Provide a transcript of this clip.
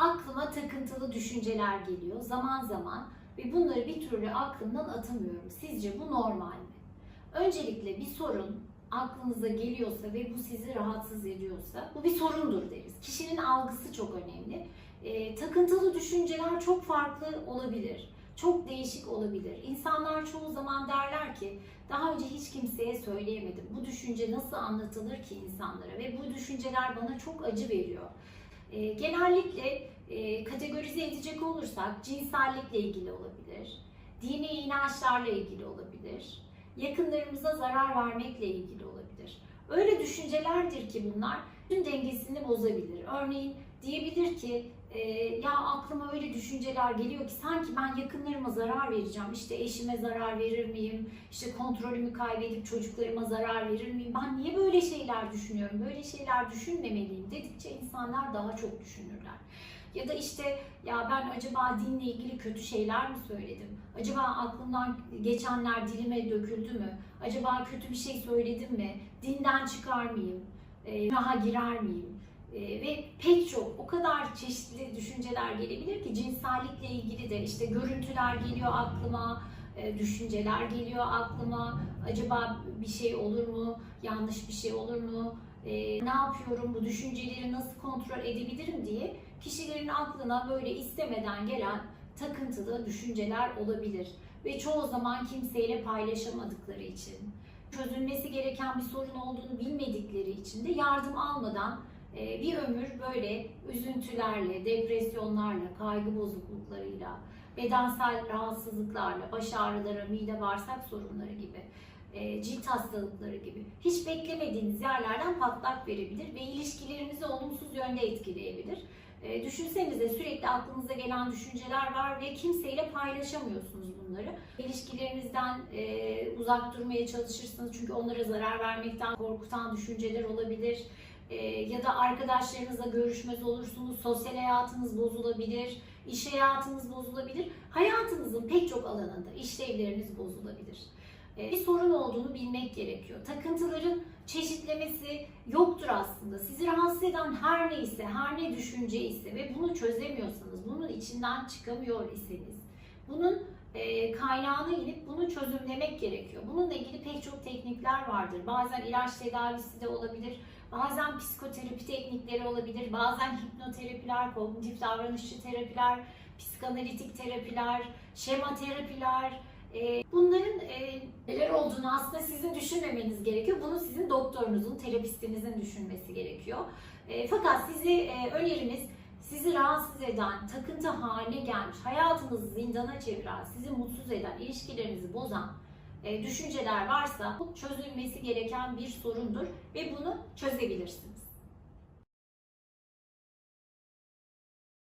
aklıma takıntılı düşünceler geliyor zaman zaman ve bunları bir türlü aklımdan atamıyorum. Sizce bu normal mi? Öncelikle bir sorun aklınıza geliyorsa ve bu sizi rahatsız ediyorsa bu bir sorundur deriz. Kişinin algısı çok önemli. Ee, takıntılı düşünceler çok farklı olabilir. Çok değişik olabilir. İnsanlar çoğu zaman derler ki daha önce hiç kimseye söyleyemedim. Bu düşünce nasıl anlatılır ki insanlara ve bu düşünceler bana çok acı veriyor. Ee, genellikle e, kategorize edecek olursak cinsellikle ilgili olabilir, dini inançlarla ilgili olabilir, yakınlarımıza zarar vermekle ilgili olabilir. Öyle düşüncelerdir ki bunlar tüm dengesini bozabilir. Örneğin diyebilir ki e, ya aklıma öyle düşünceler geliyor ki sanki ben yakınlarıma zarar vereceğim. İşte eşime zarar verir miyim? İşte kontrolümü kaybedip çocuklarıma zarar verir miyim? Ben niye böyle şeyler düşünüyorum? Böyle şeyler düşünmemeliyim dedikçe insanlar daha çok düşünürler. Ya da işte ya ben acaba dinle ilgili kötü şeyler mi söyledim? Acaba aklımdan geçenler dilime döküldü mü? Acaba kötü bir şey söyledim mi? Dinden çıkar mıyım? E, günaha girer miyim? E, ve pek çok o kadar çeşitli düşünceler gelebilir ki cinsellikle ilgili de işte görüntüler geliyor aklıma, e, düşünceler geliyor aklıma. Acaba bir şey olur mu? Yanlış bir şey olur mu? E, ne yapıyorum? Bu düşünceleri nasıl kontrol edebilirim diye kişilerin aklına böyle istemeden gelen takıntılı düşünceler olabilir ve çoğu zaman kimseyle paylaşamadıkları için çözülmesi gereken bir sorun olduğunu bilmedikleri için de yardım almadan bir ömür böyle üzüntülerle, depresyonlarla, kaygı bozukluklarıyla, bedensel rahatsızlıklarla, baş ağrıları, mide bağırsak sorunları gibi, e, cilt hastalıkları gibi hiç beklemediğiniz yerlerden patlak verebilir ve ilişkilerinizi olumsuz yönde etkileyebilir. E, düşünsenize sürekli aklınıza gelen düşünceler var ve kimseyle paylaşamıyorsunuz bunları. İlişkilerinizden e, uzak durmaya çalışırsınız çünkü onlara zarar vermekten korkutan düşünceler olabilir. E, ya da arkadaşlarınızla görüşmez olursunuz, sosyal hayatınız bozulabilir, iş hayatınız bozulabilir. Hayatınızın pek çok alanında işlevleriniz bozulabilir. E, bir sorun olduğunu bilmek gerekiyor. Takıntıların çeşitlemesi yoktur aslında. Sizi rahatsız eden her neyse, her ne düşünce ise ve bunu çözemiyorsanız, bunun içinden çıkamıyor iseniz, bunun e, kaynağına inip bunu çözümlemek gerekiyor. Bununla ilgili pek çok teknikler vardır. Bazen ilaç tedavisi de olabilir, bazen psikoterapi teknikleri olabilir, bazen hipnoterapiler, kognitif davranışçı terapiler, psikanalitik terapiler, şema terapiler, e, bunların e, neler olduğunu aslında sizin düşünmemeniz gerekiyor. Bunu sizin doktorunuzun, terapistinizin düşünmesi gerekiyor. E, fakat sizi önerimiz sizi rahatsız eden, takıntı haline gelmiş, hayatınızı zindana çeviren, sizi mutsuz eden, ilişkilerinizi bozan düşünceler varsa bu çözülmesi gereken bir sorundur ve bunu çözebilirsiniz.